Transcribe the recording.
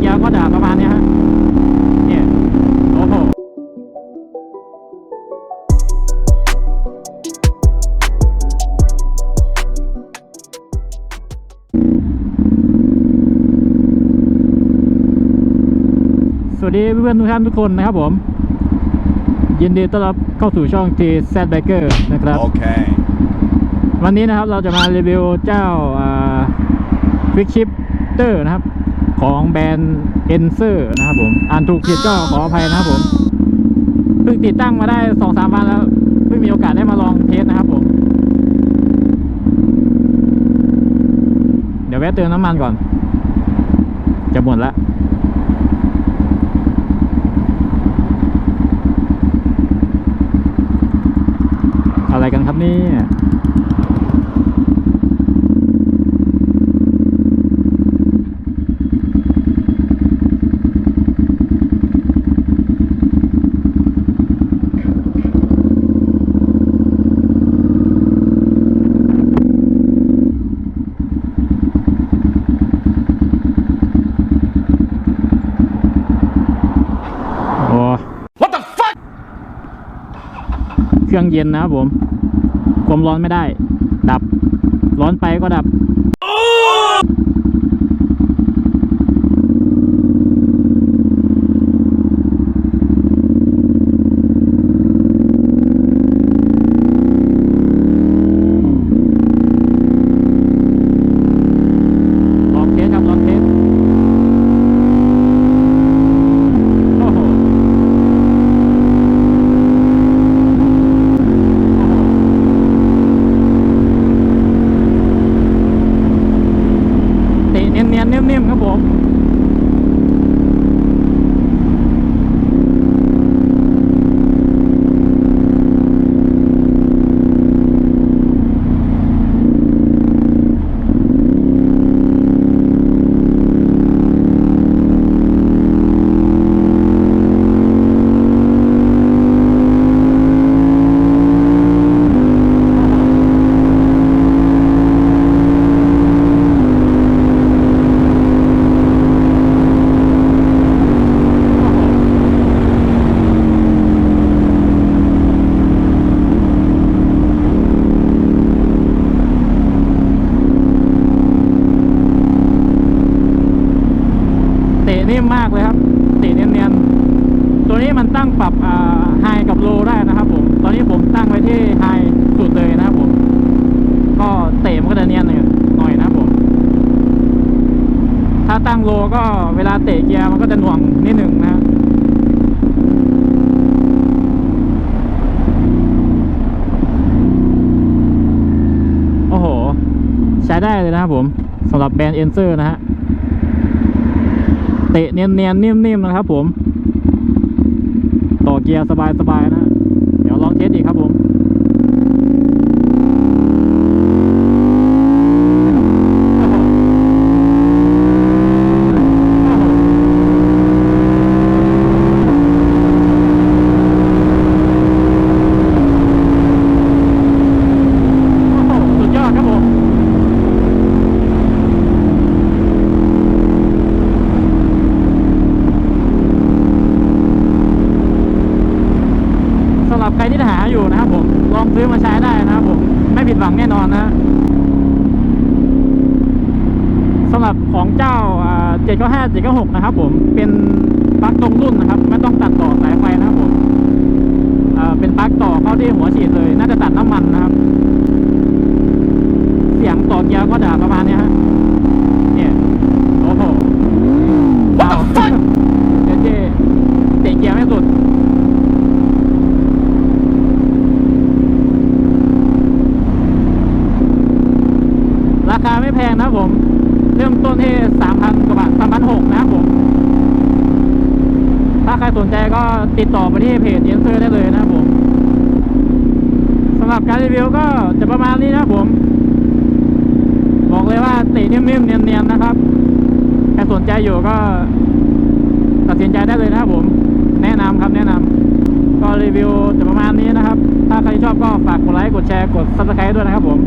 เกียร์ก็จะประมาณเนี้ยฮะเนี่ยโอ้โหสวัสดีเพื่อนๆทุกท่านทุกคนนะครับผม ยินดีต้อนรับเข้าสู่ช่อง T Z Biker นะครับ Okay. วันนี้นะครับเราจะมารีวิวเจ้าควิกชิปเตอร์นะครับ ของแบรนด์เอนเซอร์นะครับผม อ่านถูกผิดก็ขออภัยนะครับผม เพิ่งติดตั้งมาได้สองสามวันแล้ว เพิ่งมีโอกาสได้มาลองเทสนะครับผม เดี๋ยวแวะเติมน้ำมันก่อน จะหมดล้วอะไรกันครับนี่ เครื่องเย็นนะครับผมความร้อนไม่ได้ ดับ ร้อนไปก็ดับ ลองเทสครับ ลองเทส โอ้โห เตะเนียนๆนิ่มๆครับผม เตะนิ่ มากเลยครับเตะเนียนๆตัวนี้มันตั้งปรับไฮกับโลได้นะครับผมตอนนี้ผมตั้งไว้ที่ไฮสุดเลยนะครับผม ก็เตะมันก็จะเนียนหน่อยหน่อยนะครับผม ถ้าตั้งโลก็เวลาเตะเกียร์มันก็จะหน่วงนิดหนึ่งนะครับโอ้โหใช้ได้เลยนะครับผมสำหรับแบรนด์เอนเซอร์นะฮะ เตะเนียนๆนิ่มๆนะครับผม ต่อเกียร์สบายๆนะ เดี๋ยวลองเทสอีกครับผม สุดยอดครับผม สำหรับใครที่หาอยู่นะครับผม ลองซื้อมาใช้ได้นะครับผม ไม่ผิดหวังแน่นอนนะ สำหรับของเจ้าเจ็ดเก้าห้าเจ็ดเก้าหกนะครับ ผมเป็นปลั๊กตรงรุ่นนะครับ ไม่ต้องตัดต่อสายไฟนะครับผมอ่าเป็นปลั๊กต่อเข้าที่หัวฉีดเลย น่าจะตัดน้ำมันนะครับ เสียงต่อเกียร์ก็จะประมาณเนี้ยฮะเนี่ยโอ้โหว้าวเจ๊เจ๊เตะเกียร์ไม่สุดราคาไม่แพงนะครับผม เริ่มต้นที่สามพันกว่าบาทสามพันหกนะครับผม ถ้าใครสนใจก็ติดต่อไปที่เพจเยนเซอร์ได้เลยนะครับผมสำหรับการรีวิวก็จะประมาณนี้นะครับผม บอกเลยว่าตินิ่มๆเนียนๆนะครับ ใครสนใจอยู่ก็ตัดสินใจได้เลยนะครับผม แนะนำครับแนะนำก็รีวิวจะประมาณนี้นะครับ ถ้าใครชอบก็ฝากกดไลค์กดแชร์กด subscribe ด้วยนะครับผม